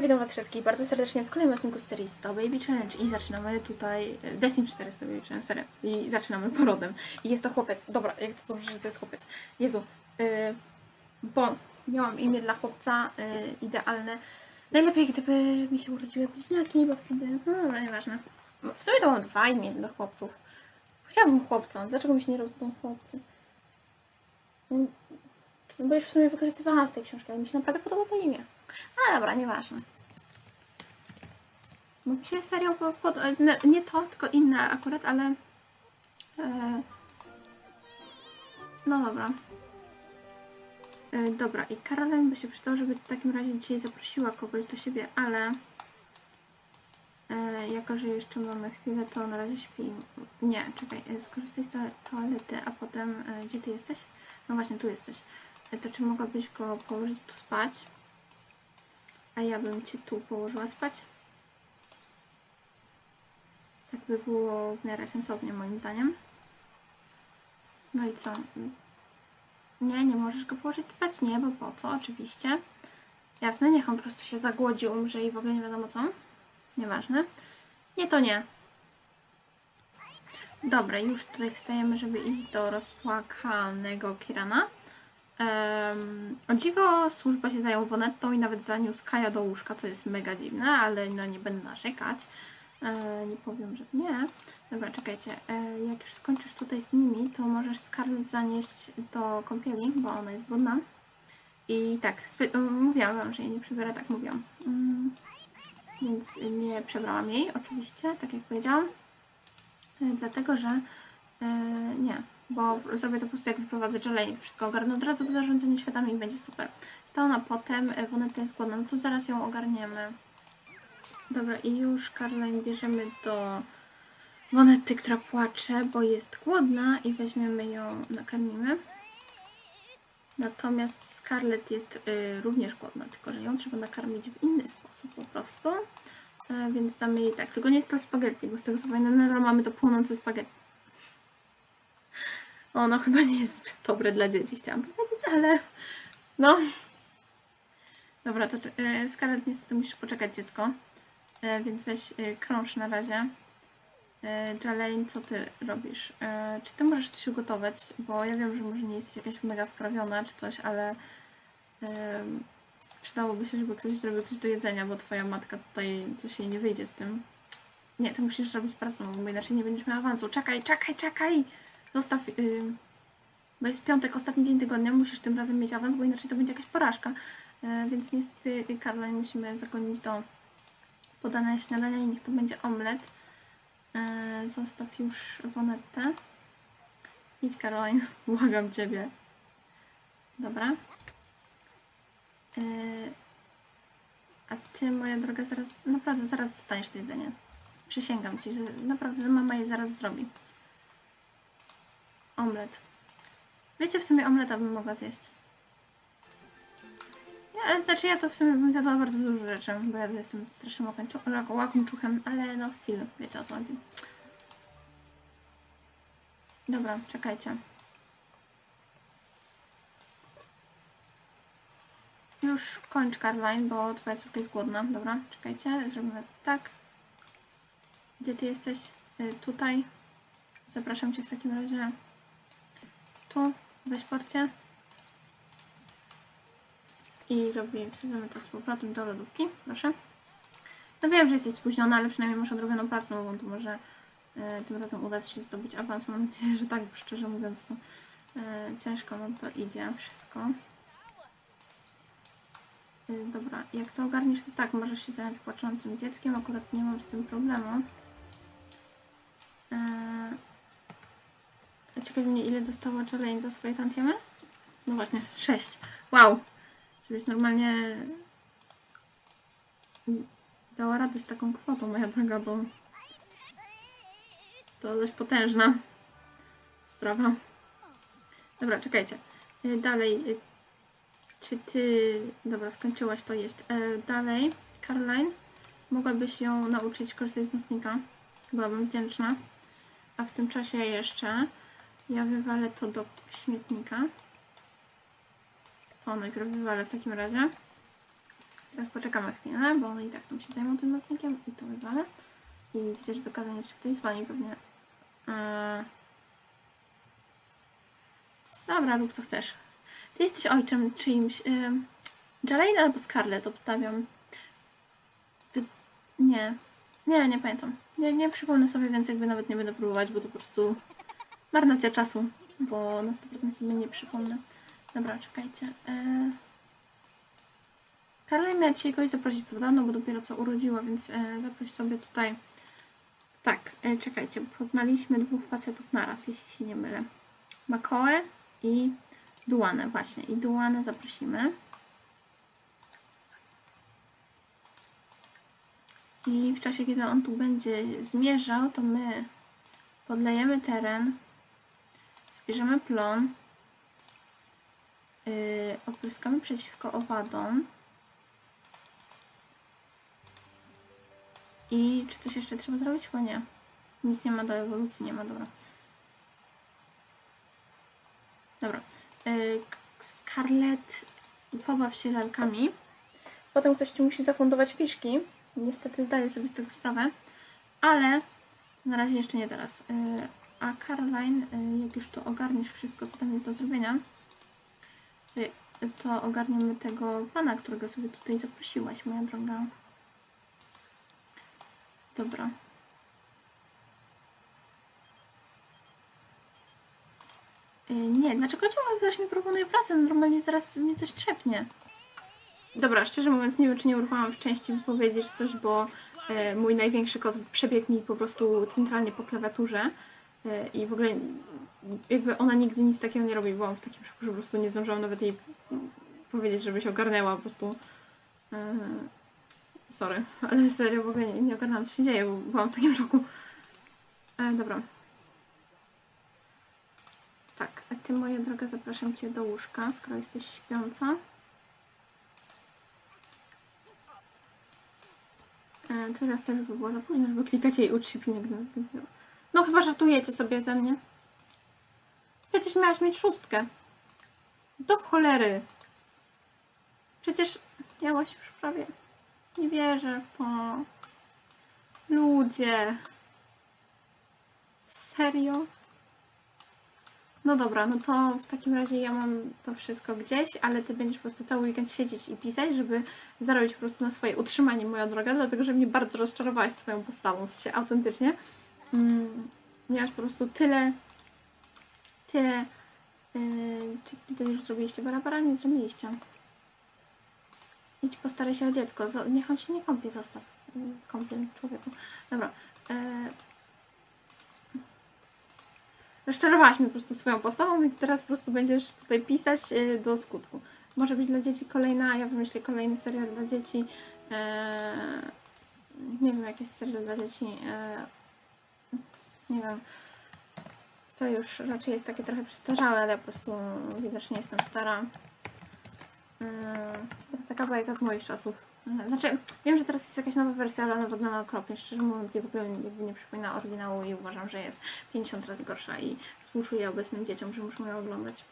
Witam was wszystkich bardzo serdecznie w kolejnym odcinku z serii 100 Baby Challenge i zaczynamy tutaj e, Destiny 4 100 Baby Challenge, serio. I zaczynamy porodem. I jest to chłopiec. Dobra, jak to dobrze, że to jest chłopiec. Jezu, yy, bo miałam imię dla chłopca yy, idealne. Najlepiej, gdyby mi się urodziły bliźniaki, bo wtedy, no dobra, nieważne. W sumie to mam dwa imię dla chłopców. Chciałabym chłopca. Dlaczego mi się nie rodzą chłopcy? No bo już w sumie wykorzystywałam z tej książki, ale mi się naprawdę podoba to imię. No dobra, nieważne. Bo mi się serio po, pod, nie, nie to, tylko inne akurat, ale... E, no dobra. E, dobra, i Caroline by się przydało, żeby w takim razie dzisiaj zaprosiła kogoś do siebie, ale... E, jako, że jeszcze mamy chwilę, to na razie śpi. Nie, czekaj, e, skorzystaj z to- toalety, a potem... E, gdzie ty jesteś? No właśnie, tu jesteś. E, to czy mogłabyś go położyć tu spać? A ja bym cię tu położyła spać. Tak by było w miarę sensownie moim zdaniem. No i co? Nie, nie możesz go położyć spać? Nie, bo po co? Oczywiście. Jasne, niech on po prostu się zagłodzi, umrze i w ogóle nie wiadomo co. Nieważne. Nie, to nie. Dobra, już tutaj wstajemy, żeby iść do rozpłakanego Kirana. Um, o dziwo służba się zajął Wonettą i nawet zaniósł Kaja do łóżka, co jest mega dziwne, ale no nie będę narzekać. E, nie powiem, że nie. Dobra, czekajcie. E, jak już skończysz tutaj z nimi, to możesz Scarlett zanieść do kąpieli, bo ona jest brudna. I tak, mówiłam wam, że jej nie przybiera, tak mówiłam. Mm, więc nie przebrałam jej, oczywiście, tak jak powiedziałam. E, dlatego, że e, nie, bo zrobię to po prostu jak wyprowadzę Jelly, wszystko ogarnę od razu w zarządzaniu światami i będzie super. To ona potem, Woneta jest głodna, no zaraz ją ogarniemy. Dobra, i już Caroline bierzemy do Wonety, która płacze, bo jest głodna i weźmiemy ją, nakarmimy. Natomiast Scarlett jest y, również głodna, tylko że ją trzeba nakarmić w inny sposób po prostu. E, więc damy jej tak. Tylko nie jest to spaghetti, bo z tego co pamiętam, nadal mamy to płonące spaghetti. Ono chyba nie jest zbyt dobre dla dzieci, chciałam powiedzieć, ale no. Dobra, to yy, Scarlett niestety musisz poczekać dziecko, e, więc weź yy, krąż na razie. Jalaine, co ty robisz? E, czy ty możesz coś ugotować? Bo ja wiem, że może nie jesteś jakaś mega wprawiona czy coś, ale przydałoby się, żeby ktoś zrobił coś do jedzenia, bo twoja matka tutaj coś jej nie wyjdzie z tym. Nie, ty musisz zrobić pracę bo inaczej nie będziesz miała awansu. Czekaj, czekaj, czekaj! Zostaw, yy, bo jest piątek, ostatni dzień tygodnia, musisz tym razem mieć awans, bo inaczej to będzie jakaś porażka. Yy, więc niestety Caroline musimy zagonić do podania śniadania i niech to będzie omlet. Yy, zostaw już Wonetę. Idź Caroline, błagam Ciebie. Dobra. Yy, a Ty, moja droga, zaraz, naprawdę zaraz dostaniesz to jedzenie. Przysięgam Ci, że naprawdę mama je zaraz zrobi. Omlet. Wiecie, w sumie omleta bym mogła zjeść. Ja, znaczy ja to w sumie bym zjadła bardzo dużo rzeczy, bo ja jestem strasznym łakomczu- łakomczuchem, ale no styl, wiecie o co chodzi. Dobra, czekajcie. Już kończ Caroline, bo twoja córka jest głodna. Dobra, czekajcie, zrobimy tak. Gdzie ty jesteś? Y, tutaj. Zapraszam cię w takim razie. Tu, weź porcję. I robi, wsadzamy to z powrotem do lodówki, proszę. No wiem, że jesteś spóźniona, ale przynajmniej masz odrobioną pracę, no bo to może e, tym razem uda Ci się zdobyć awans. Mam nadzieję, że tak, bo szczerze mówiąc to e, ciężko no to idzie wszystko. E, dobra, jak to ogarniesz, to tak, możesz się zająć płaczącym dzieckiem, akurat nie mam z tym problemu. Ciekawi mnie, ile dostała Jolene za swoje tantiemy? No właśnie, 6. Wow! Żebyś normalnie dała radę z taką kwotą, moja droga, bo to dość potężna sprawa. Dobra, czekajcie. Y, Dalej. y, Czy ty... Dobra, skończyłaś to jeść. E, Dalej, Caroline, mogłabyś ją nauczyć korzystać z nocnika? Byłabym wdzięczna. A w tym czasie jeszcze ja wywalę to do śmietnika. To najpierw wywalę w takim razie. Teraz poczekamy chwilę, bo one i tak tam się zajmą tym nocnikiem i to wywalę. I widzę, że do jeszcze ktoś dzwoni pewnie. Eee. Dobra, rób co chcesz. Ty jesteś ojczym czyimś. Yy, Jalaine albo Scarlett obstawiam. Ty... Nie. Nie, nie pamiętam. Nie, nie przypomnę sobie, więc jakby nawet nie będę próbować, bo to po prostu marnacja czasu, bo na 100% sobie nie przypomnę. Dobra, czekajcie. Yy... Caroline miała dzisiaj kogoś zaprosić, prawda? No bo dopiero co urodziła, więc e, zaproś sobie tutaj. Tak, e, czekajcie, poznaliśmy dwóch facetów naraz, jeśli się nie mylę. Makoe i Duanę, właśnie. I Duanę zaprosimy. I w czasie, kiedy on tu będzie zmierzał, to my podlejemy teren, zbierzemy plon, yy, opryskamy przeciwko owadom. I czy coś jeszcze trzeba zrobić? Chyba nie. Nic nie ma do ewolucji, nie ma, dobra. Dobra. Yy, Scarlett, pobaw się lalkami. Potem ktoś ci musi zafundować fiszki. Niestety zdaję sobie z tego sprawę. Ale na razie jeszcze nie teraz. Yy, a Caroline, yy, jak już tu ogarniesz wszystko, co tam jest do zrobienia, yy, to ogarniemy tego pana, którego sobie tutaj zaprosiłaś, moja droga. Dobra. Yy, nie, dlaczego ciągle ktoś mi proponuje pracę? No normalnie zaraz mnie coś trzepnie. Dobra, szczerze mówiąc nie wiem, czy nie urwałam w części wypowiedzi czy coś, bo mój największy kot przebiegł mi po prostu centralnie po klawiaturze i w ogóle jakby ona nigdy nic takiego nie robi. Byłam w takim szoku, że po prostu nie zdążyłam nawet jej mm, powiedzieć, żeby się ogarnęła po prostu. E, sorry, ale serio w ogóle nie, nie ogarnęłam, co się dzieje, bo byłam w takim szoku. E, dobra. Tak, a ty moja droga zapraszam cię do łóżka, skoro jesteś śpiąca. E, Teraz też by było za późno, żeby klikać jej pilnie, gdy No chyba żartujecie sobie ze mnie. Przecież miałaś mieć szóstkę. Do cholery. Przecież miałaś już prawie... Nie wierzę w to. Ludzie. Serio? No dobra, no to w takim razie ja mam to wszystko gdzieś, ale ty będziesz po prostu cały weekend siedzieć i pisać, żeby zarobić po prostu na swoje utrzymanie, moja droga, dlatego że mnie bardzo rozczarowałaś swoją postawą, sensie autentycznie. Mm, miałaś po prostu tyle, tyle, yy, czy wy już zrobiliście barabara? Nie zrobiliście. Idź postaraj się o dziecko, Zo- niech on się nie kąpie, zostaw mm, kąpiel człowieku. Dobra, yy, Rozczarowałaś mnie po prostu swoją postawą, więc teraz po prostu będziesz tutaj pisać y, do skutku. Może być dla dzieci kolejna, ja wymyślę kolejny serial dla dzieci. Eee, nie wiem, jaki jest serial dla dzieci. Nie wiem. To już raczej jest takie trochę przestarzałe, ale po prostu widocznie jestem stara. To taka bajka z moich czasów. Eee, Znaczy, wiem, że teraz jest jakaś nowa wersja, ale ona wygląda okropnie. Szczerze mówiąc, i w ogóle jakby nie przypomina oryginału i uważam, że jest 50 razy gorsza i współczuję obecnym dzieciom, że muszą ją oglądać.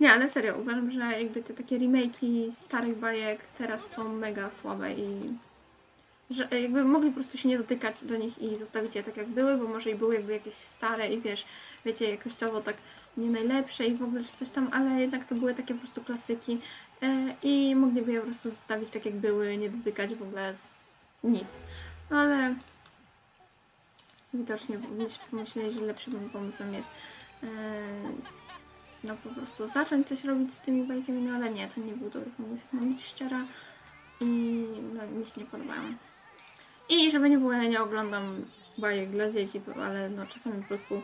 Nie, ale serio, uważam, że jakby te takie remake'i starych bajek teraz są mega słabe i że jakby mogli po prostu się nie dotykać do nich i zostawić je tak jak były, bo może i były jakby jakieś stare i wiesz, wiecie, jakościowo tak nie najlepsze i w ogóle coś tam, ale jednak to były takie po prostu klasyki e, i mogliby je po prostu zostawić tak jak były, nie dotykać w ogóle nic. No ale widocznie pomyśleli, że lepszym pomysłem jest e, no po prostu zacząć coś robić z tymi bajkami, no ale nie, to nie był dobry pomysł, jak być szczera i no, mi się nie podobają. I żeby nie było, ja nie oglądam bajek dla dzieci, ale no czasami po prostu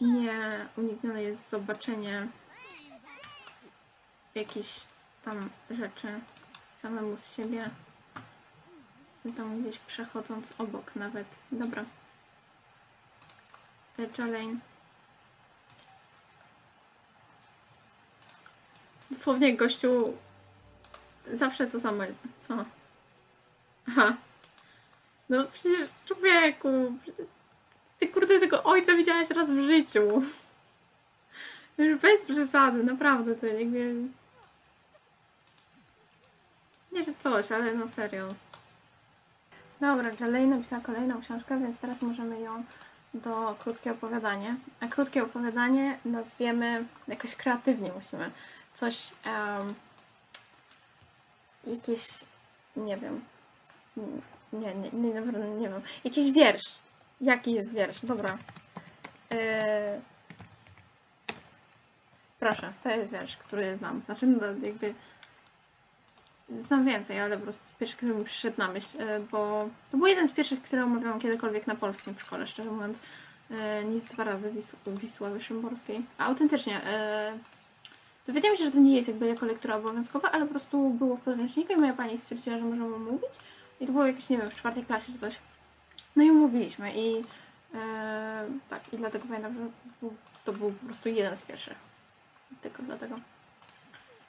nie uniknione jest zobaczenie jakichś tam rzeczy samemu z siebie. Tam gdzieś przechodząc obok nawet. Dobra. E, Jolene. Dosłownie gościu zawsze to samo jest. Co? Aha. No przecież człowieku. Ty kurde tego ojca widziałaś raz w życiu. Już bez przesady, naprawdę to jakby. Nie, że coś, ale no serio. Dobra, Jalej napisała kolejną książkę, więc teraz możemy ją do krótkie opowiadanie. A krótkie opowiadanie nazwiemy jakoś kreatywnie musimy. Coś, em, jakieś, nie wiem, nie, nie, nie, naprawdę nie wiem. Jakiś wiersz. Jaki jest wiersz? Dobra. Yy... Proszę, to jest wiersz, który znam. Znaczy, no jakby znam więcej, ale po prostu pierwszy, który mi przyszedł na myśl, yy, bo to był jeden z pierwszych, które omawiałam kiedykolwiek na polskim w szkole, szczerze mówiąc. Yy, nic dwa razy Wis Wisławy Szymborskiej. A autentycznie, yy, dowiedziałam się, że to nie jest jakby jako lektura obowiązkowa, ale po prostu było w podręczniku i moja pani stwierdziła, że możemy mówić. I to było jakieś, nie wiem, w czwartej klasie czy coś. No i umówiliśmy i yy, tak, i dlatego pamiętam, że to był po prostu jeden z pierwszych. Tylko dlatego.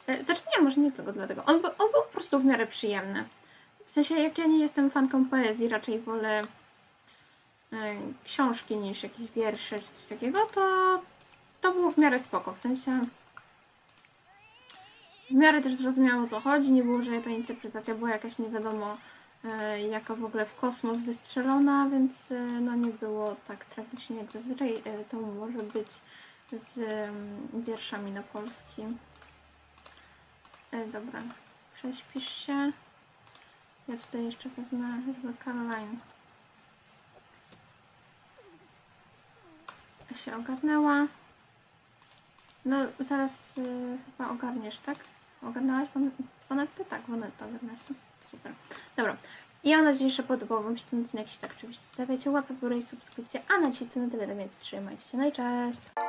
E, Znaczy nie, może nie tylko dlatego. On, on był po prostu w miarę przyjemny. W sensie, jak ja nie jestem fanką poezji, raczej wolę e, książki niż jakieś wiersze czy coś takiego, to to było w miarę spoko. W sensie w miarę też zrozumiałam o co chodzi, nie było, że ta interpretacja była jakaś nie wiadomo e, jaka w ogóle w kosmos wystrzelona, więc e, no nie było tak tragicznie jak zazwyczaj e, to może być z wierszami na polski. E, dobra, prześpisz się. Ja tutaj jeszcze wezmę, żeby Caroline się ogarnęła. No, zaraz chyba ogarniesz, tak? Ogarnęłaś Won- Wonetę? Tak, Wonetę ogarnęłaś. To super. Dobra. I mam nadzieję, że podobał Wam się ten odcinek. Jeśli tak, oczywiście stawiajcie łapę w górę i subskrypcję. A na dzisiaj to na tyle, więc trzymajcie się. No i cześć!